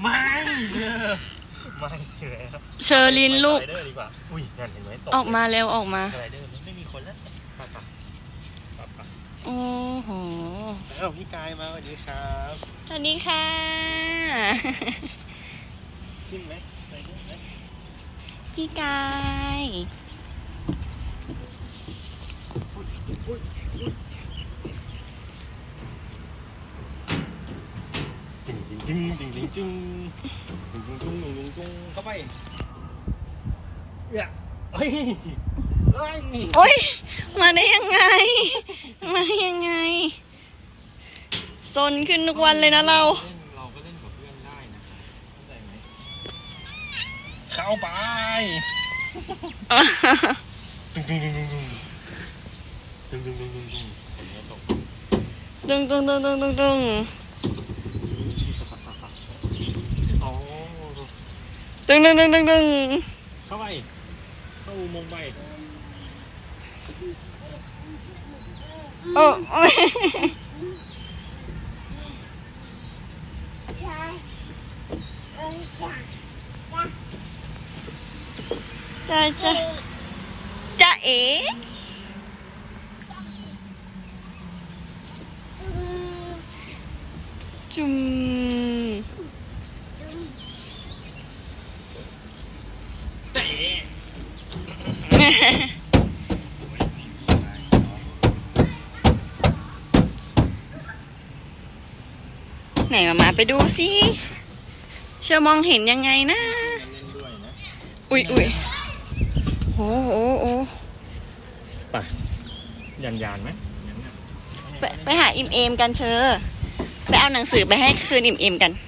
ไม่เออไม่แล้วเชอร์ลินลูก ไปสไลเดอร์ดีกว่า อุ้ยนั่นเห็นไหมตกออกมาเร็วออกมา สไลเดอร์นี่ไม่มีคนแล้วไปปะปะปะโอ้โหเอ้าพี่กายมาสวัสดีครับสวัสดีค่ะ ขึ้นไหมสไลเดอร์ไหมพี่กาย จึงจึงจึงจึงจึงจึงจึงจึงจึงจึงจึงจึงเข้าไปเนี่ยเฮ้ยเฮ้ยโอ้ยมาได้ยังไง มาได้ยังไงซนขึ้นทุกวันเลยนะเรา เล่นเราก็เล่นกับเพื่อนได้นะครับเข้าใจไหมเข้าไปตึงตึงตึงตึงตึงตึงตึงตึงตึงตึงคนนี้ตกตึงตึงตึงตึงตึงตึง อ๋อ ตึงตึงตึงตึงตึงเข้าไป เข้าอุโมงค์ไปโอ้โอ้ยจ้าจ้าจ้าเอ๋จุ่ม เตะ ไหนมามาไปดูสิเชื่อมองเห็นยังไงนะเล่นด้วยนะอุ้ยอุ้ยโอ้โหโอ้ไปยันยานไหมยันน่ะไปไปหาอิมเอมกันเธอ ไปเอาหนังสือไปให้คืนอิมเอมกันไ